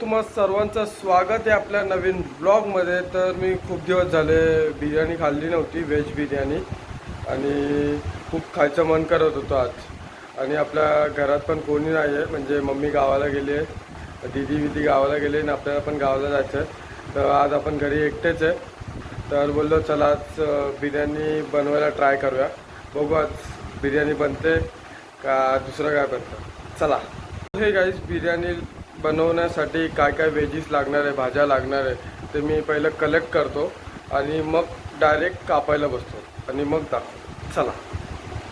तुम्हा सर्वांचं स्वागत आहे आपल्या नवीन ब्लॉगमध्ये. तर मी खूप दिवस झाले बिर्याणी खाल्ली नव्हती व्हेज बिर्याणी. आणि खूप खायचं मन करत होतं आज. आणि आपल्या घरात पण कोणी नाही आहे म्हणजे मम्मी गावाला गेली आहे. दिदी विदी गावाला गेली आणि आपल्याला पण गावाला जायचं आहे तर आज आपण घरी एकटेच आहे. तर बोललो चला आज बिर्याणी बनवायला ट्राय करूया. बघू आज बिर्याणी बनते का दुसरं काय बनतं. चला. हे गाईज बिर्याणी बनवण्यासाठी काय काय वेजीस लागणार आहे भाज्या लागणार आहे ते मी पहिलं कलेक्ट करतो आणि मग डायरेक्ट कापायला बसतो आणि मग दाखवतो चला.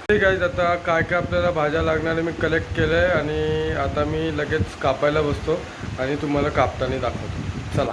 ठीक आहे आता काय काय आपल्याला भाज्या लागणार आहे मी कलेक्ट केलं आहे आणि आता मी लगेच कापायला बसतो आणि तुम्हाला कापताना दाखवतो. चला.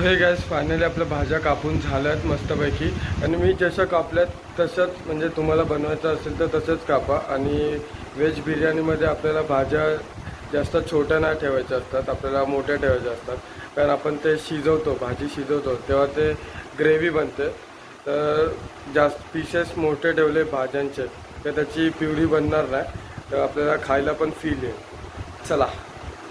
हे गॅस फायनली आपल्या भाज्या कापून झाल्यात मस्तपैकी. आणि मी जशा कापल्यात तसंच म्हणजे तुम्हाला बनवायचं असेल तर तसंच कापा. आणि व्हेज बिर्याणीमध्ये आपल्याला भाज्या जास्त छोट्या नाही ठेवायच्या असतात आपल्याला मोठ्या ठेवायच्या असतात. कारण आपण ते शिजवतो भाजी शिजवतो तेव्हा ते ग्रेव्ही बनते. तर जास्त पीसेस मोठे ठेवले भाज्यांचे तर त्याची पिवळी बनणार नाही. तर आपल्याला खायला पण फील येईल. चला.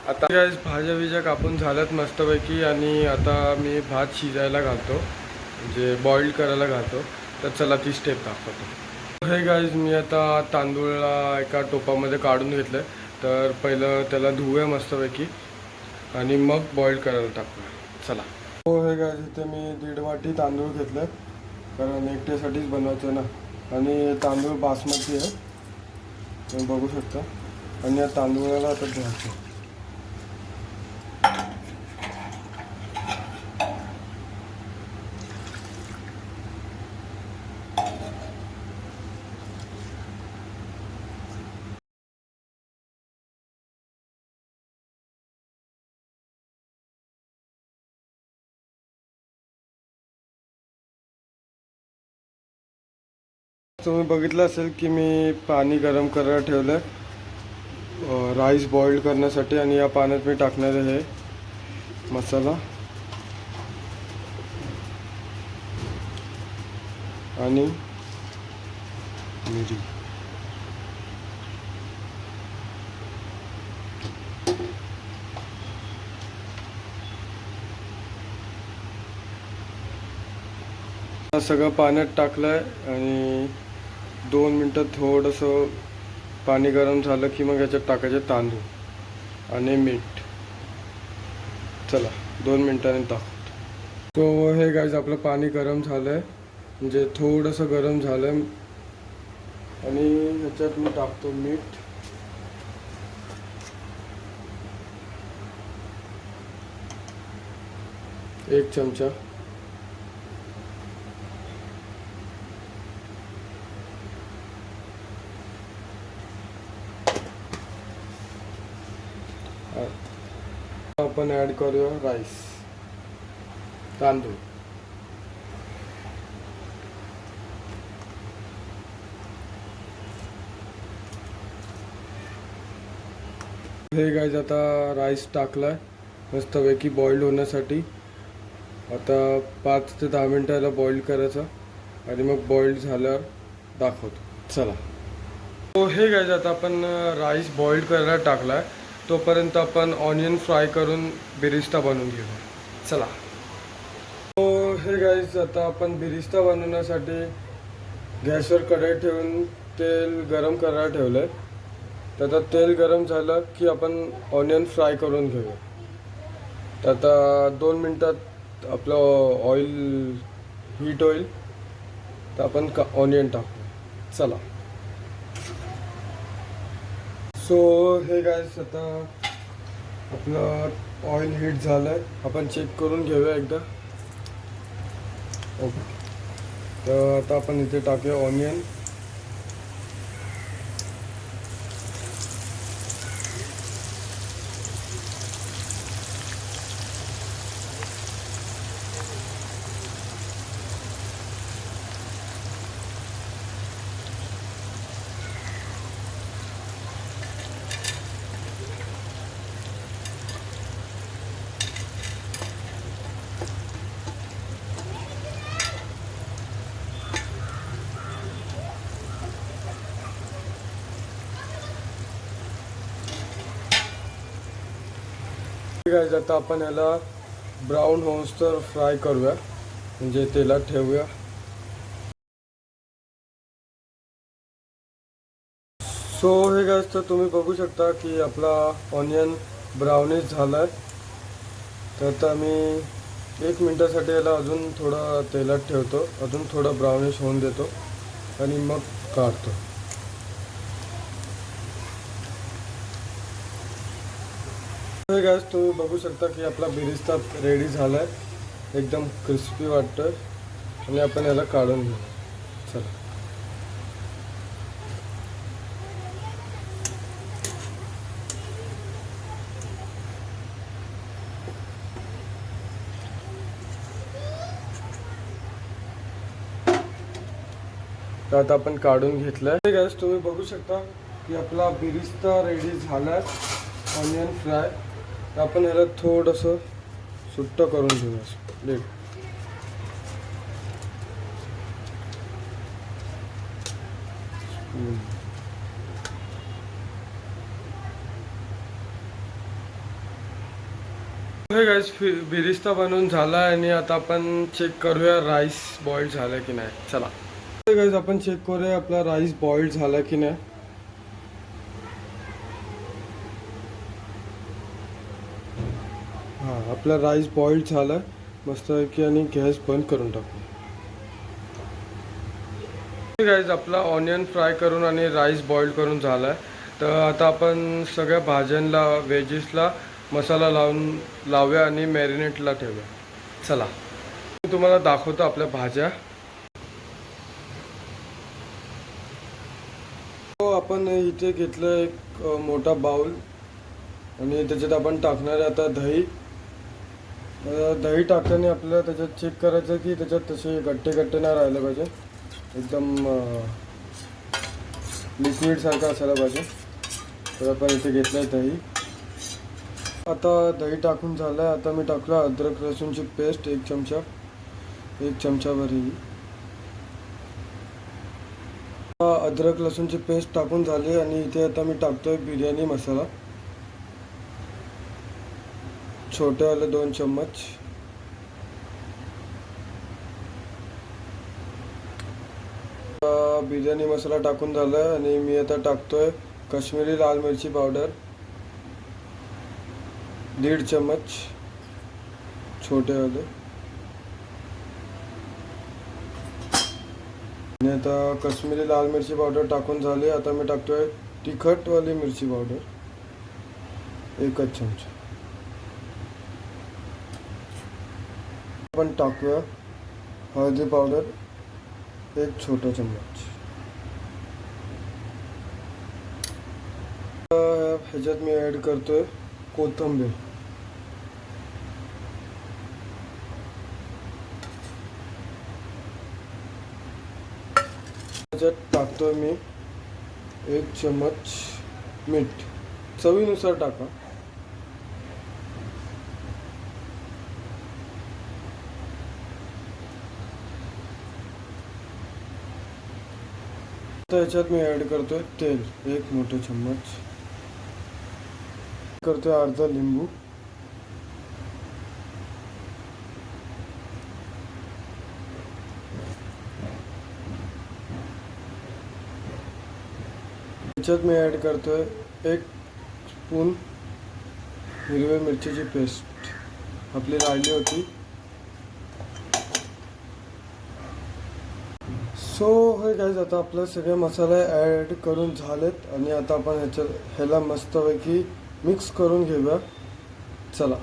आता गाईज भाज्या बिज्या कापून झाल्यात मस्तपैकी आणि आता मी भात शिजायला घालतो. म्हणजे बॉईल करायला घालतो. तर चला ती स्टेप दाखवतो. हे गाईज मी आता तांदूळला एका टोपामध्ये काढून घेतलं तर पहिलं त्याला धुवूया मस्तपैकी आणि मग बॉईल करायला टाकूया. चला. हो हे गाईज इथे मी दीड वाटी तांदूळ घेतलं कारण एकट्यासाठीच बनवायचं ना. आणि तांदूळ बासमती आहे. तुम्ही बघू शकता. आणि या तांदूळाला आता घ्यायचं तुम्ही बघितलं असेल की मी पाणी गरम करायला ठेवलं आहे. राईस बॉईल करण्यासाठी आणि या पाण्यात मी टाकणार आहे मसाला. आणि मिरी. सगळं पाण्यात टाकलं आहे आणि दोन मिनटं थोडंसं पाणी गरम झालं की मग याच्यात टाकायचे तांदूळ आणि मीठ. चला दोन मिनटांनी टाकतो तो हे गाईज आपलं पाणी गरम झालं आहे म्हणजे थोडंसं गरम झालं आहे आणि ह्याच्यात मी टाकतो मीठ. एक चमचा. आपण ॲड करूया राईस. तांदूळ. हे गाईज आता राईस टाकलाय. मस्तपैकी बॉईल होण्यासाठी. आता पाच ते दहा मिनटं याला बॉईल करायचं. आणि मग बॉईल झाल्यावर दाखवतो. चला. हो हे गाईज आता आपण राईस बॉईल करायला टाकलाय. तोपर्यंत आपण ऑनियन फ्राय करून बिरिस्ता बनवून घेऊ. चला. हो हे गाईज आता आपण बिरिस्ता बनवण्यासाठी गॅसवर कढई ठेवून तेल गरम करायला ठेवलं आहे तर आता तेल गरम झालं की आपण ऑनियन फ्राय करून घेऊया तर आता दोन मिनटात आपलं ऑइल हीट होईल तर आपण का ऑनियन टाकू. चला. सो हे गायस आता आपलं ऑइल हीट झालं आहे आपण चेक करून घेऊया एकदा. ओके तर आता आपण इथे टाकूया ऑनियन ठीक आहे आता आपण याला ब्राऊन होऊस तर फ्राय करूया. म्हणजे तेलात ठेवूया. सो हे काय तर तुम्ही बघू शकता की आपला ऑनियन ब्राउनिश झाला आहे तर आता मी एक मिनटासाठी याला अजून थोडा तेलात ठेवतो. अजून थोडा ब्राउनिश होऊन देतो. आणि मग काढतो. गॅस तुम्ही बघू शकता की आपला बिरिस्ता रेडी झाला आहे एकदम क्रिस्पी वाटतं आणि आपण याला काढून घेऊ. चला. तर आता आपण काढून घेतलं आहे गॅस तुम्ही बघू शकता की आपला बिरिस्ता रेडी झालाय. ऑनियन फ्राय आपण ह्याला थोडंसं सुट्ट करून घेऊया. प्लेट गाईस बिरिस्ता बनवून झाला आणि आता आपण चेक करूया राईस बॉईल झाला की नाही. चला. गाईज आपण चेक करूया आपला राईस बॉईल झाला की नाही हां आपला राईस बॉईल झाला मस्तपैकी आणि गॅस बंद करून टाकू. राईस आपला ऑनियन फ्राय करून आणि राईस बॉईल करून झाला. आहे तर आता आपण सगळ्या भाज्यांना व्हेजेसला मसाला लावून लावूया आणि मॅरिनेटला ठेवूया. चला. मी तुम्हाला दाखवतो आपल्या भाज्या. हो आपण इथे घेतलं एक मोठा बाउल आणि त्याच्यात आपण टाकणार आहे आता दही. दही टाकताना आपल्याला त्याच्यात चेक करायचं की त्याच्यात तसे गट्टे गट्टे नाही राहिले पाहिजे. एकदम लिक्विडसारखा असायला पाहिजे. तर आपण इथे घेतलं आहे दही. आता दही टाकून झालं आहे आता मी टाकलं अद्रक लसूणची पेस्ट एक चमचा. एक चमचाभर ही अद्रक लसूणची पेस्ट टाकून झाली आणि इथे आता मी टाकतोय बिर्याणी मसाला. छोटेवाले दोन चम्मच. आता बिर्याणी मसाला टाकून झालाय आणि मी आता टाकतोय काश्मीरी लाल मिरची पावडर. दीड चम्मच. छोटेवाले आणि आता काश्मीरी लाल मिरची पावडर टाकून झाली. आता मी टाकतोय तिखटवाली मिरची पावडर. एकच चमचा. आपण टाकूया. हळदी पावडर एक छोटा चम्मच. ह्याच्यात मी ॲड करतोय कोथिंबीर. ह्याच्यात टाकतोय मी एक चम्मच मीठ. चवीनुसार टाका. तर याच्यात मी ॲड करतोय तेल. एक मोठं चम्मच. करतोय अर्धा लिंबू. याच्यात मी ॲड करतोय एक स्पून हिरव्या मिरचीची पेस्ट आपली राहिली होती. सो हे गाईज आता आपलं सगळे मसाले ॲड करून झालेत आणि आता आपण ह्याच्या ह्याला मस्तपैकी मिक्स करून घेऊया. चला.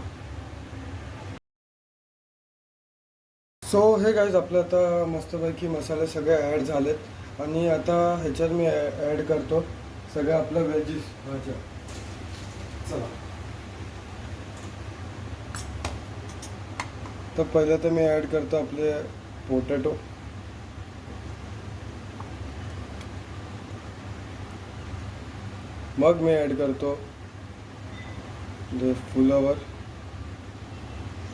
सो हे गाईज आपलं आता मस्तपैकी मसाले सगळे ॲड झालेत आणि आता ह्याच्यात मी ॲड करतो सगळ्या आपल्या व्हेजीस भाज्या चला. तर पहिलं तर मी ॲड करतो आपले पोटॅटो मग मी ॲड करतो जे फुलावर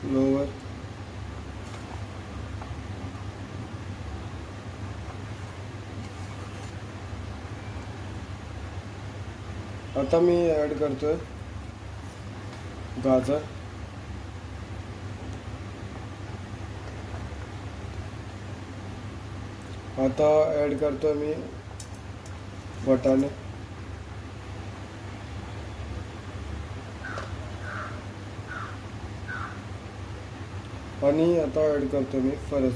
फ्लोवर आता मी ॲड करतोय गाजर. आता ॲड करतोय मी वाटाणे आणि आता ॲड करतो मी फरस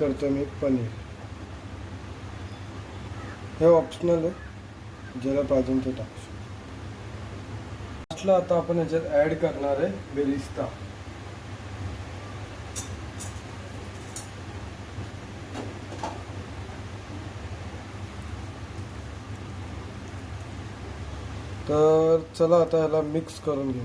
करतो मी पनीर. हे ऑप्शनल आहे. ज्याला पाहिजे ते टाकू. लास्टला आता आपण याच्यात ॲड करणार आहे बेरिस्ता. तर चला आता ह्याला मिक्स करून घेऊ.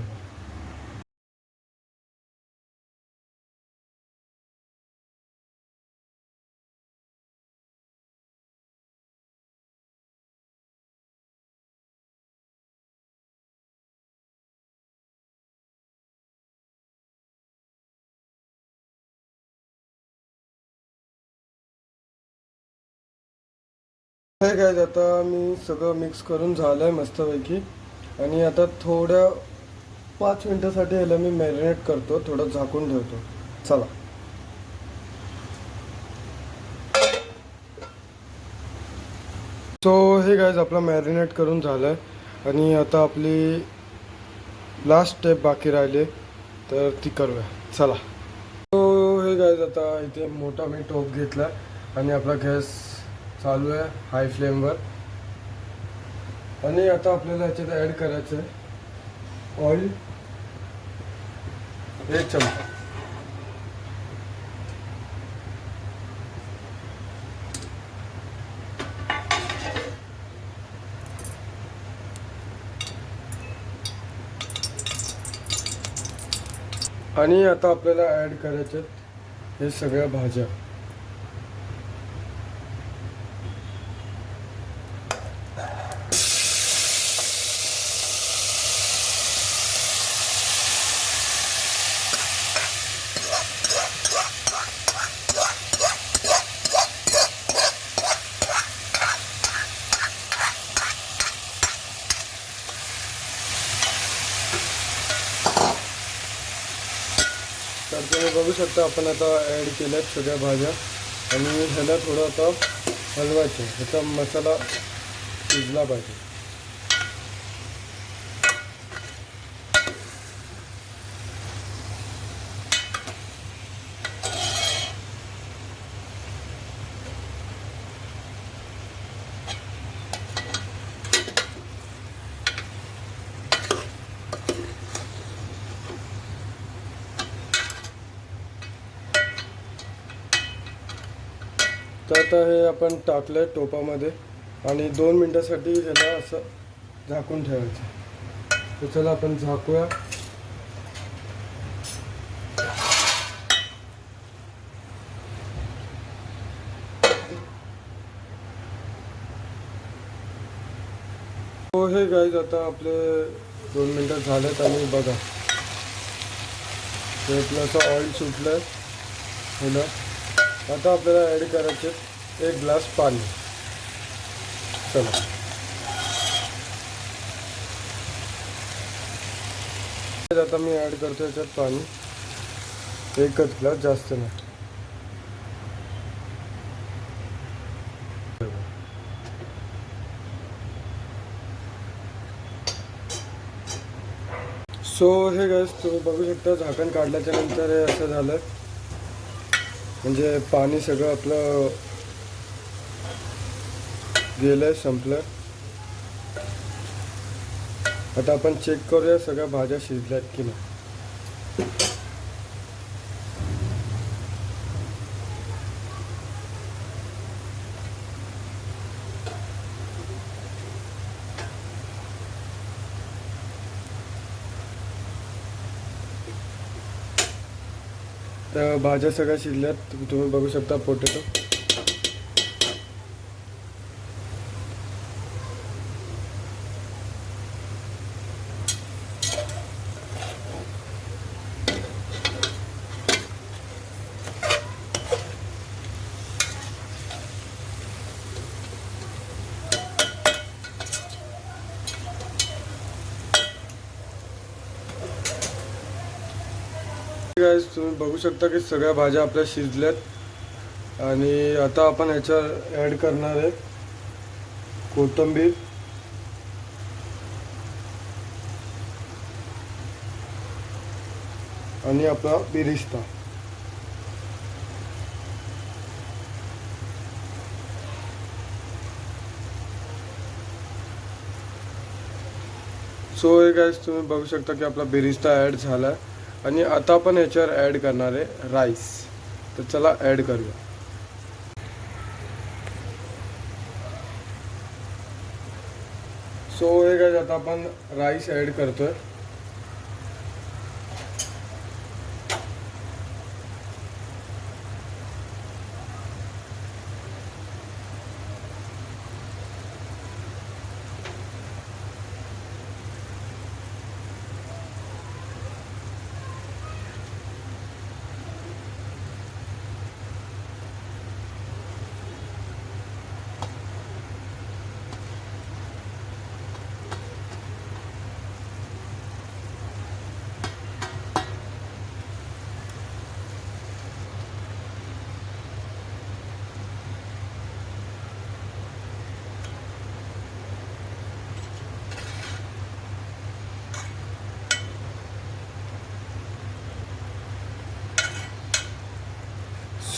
हे काय आता मी सगळं मिक्स करून झालं आहे मस्तपैकी. आणि आता थोड्या पाच मिनटासाठी ह्याला मी मॅरिनेट करतो थोडं झाकून ठेवतो. चला. सो हे गायज आपला मॅरिनेट करून झालं आहे आणि आता आपली लास्ट स्टेप बाकी राहिली तर ती करूया. चला. सो हे गायज आता इथे मोठा मी टोप घेतला आणि आपला गॅस चालू आहे हाय फ्लेमवर आणि आता आपल्याला याच्यात ॲड करायचं आहे ऑइल एक चमचा आणि आता आपल्याला ॲड करायचे हे सगळ्या भाज्या तर तुम्ही बघू शकता आपण आता ॲड केल्यात सगळ्या भाज्या. आणि ह्याला थोडं आता हलवायचं ह्याचा मसाला शिजला पाहिजे. तर आता हे आपण टाकलं टोपामध्ये आणि दोन मिनटासाठी ह्याला असं झाकून ठेवायचं. तर चला आपण झाकूया. हो हे गाईज आता आपले दोन मिनटं झालेत आणि बघा. ते आपलं असं ऑइल सुटलं आहे आता आपल्याला ॲड करायचे एक ग्लास पाणी. चला. आता मी ॲड करतो याच्यात पाणी. एकच ग्लास जास्त नाही. सो हे गॅस तुम्ही बघू शकता झाकण काढल्याच्या नंतर हे असं झालं. म्हणजे पाणी सगळं आपलं गेलंय संपलं आता आपण चेक करूया सगळ्या भाज्या शिजल्यात की नाही. तर भाज्या सगळ्या शिजल्यात. तुम्ही बघू शकता पोटॅटो. तुम्ही बघू शकता की सगळ्या भाज्या आपल्या शिजल्यात. आणि आता आपण ह्याच्यावर ॲड करणार आहे कोथिंबीर. आणि आपला बिरिस्ता सो हे गाईज तुम्ही बघू शकता की आपला बिरिस्ता ॲड झाला आहे आणि आता आपण याच्यावर ॲड करणार आहे राईस तर चला ॲड करूया. सो हे काय आता आपण राईस ॲड करतोय.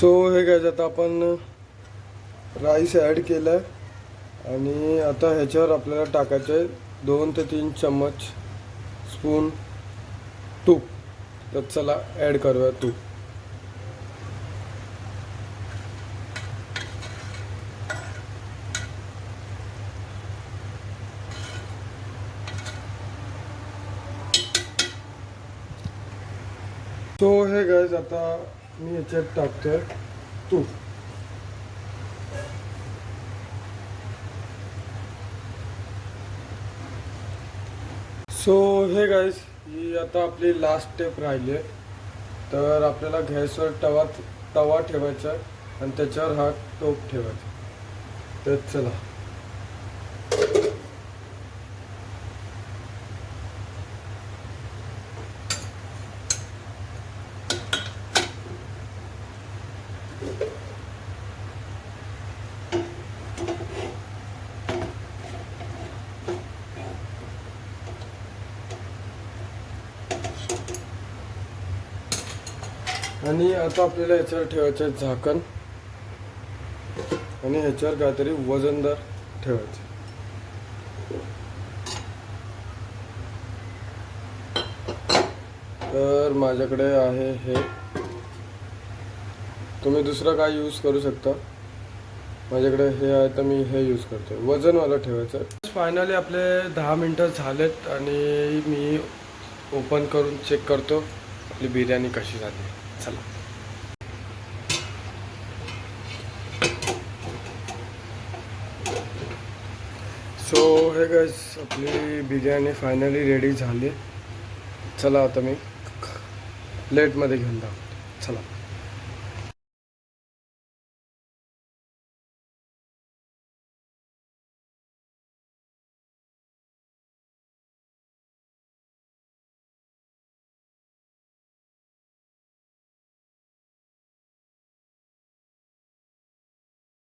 सो हे काय आता आपण राईस ॲड केलं आहे आणि आता ह्याच्यावर आपल्याला टाकायचं आहे दोन ते तीन चम्मच स्पून तूप. तर चला ॲड करूया तूप. सो हे गायज आता मी याच्यात टाकतोय. तूप सो हे गाईज ही आता आपली लास्ट स्टेप राहिली. आहे तर आपल्याला गॅसवर तवा तवा ठेवायचा आहे आणि त्याच्यावर हा टोप ठेवायचा तर चला. आणि आता आपल्याला याच्यावर ठेवायचं आहे झाकण. आणि ह्याच्यावर काहीतरी वजनदार ठेवायचं. तर माझ्याकडे आहे हे. तुम्ही दुसरं काय यूज करू शकता? माझ्याकडे हे आहे तर मी हे यूज करतो वजनवालं ठेवायचं फायनली आपले दहा मिनटं झालेत आणि मी ओपन करून चेक करतो आपली बिर्याणी कशी झाली. चला. सो हे गस आपली बिर्याणी फायनली रेडी झाली. चला आता मी प्लेटमध्ये घेऊन दाखवतो चला.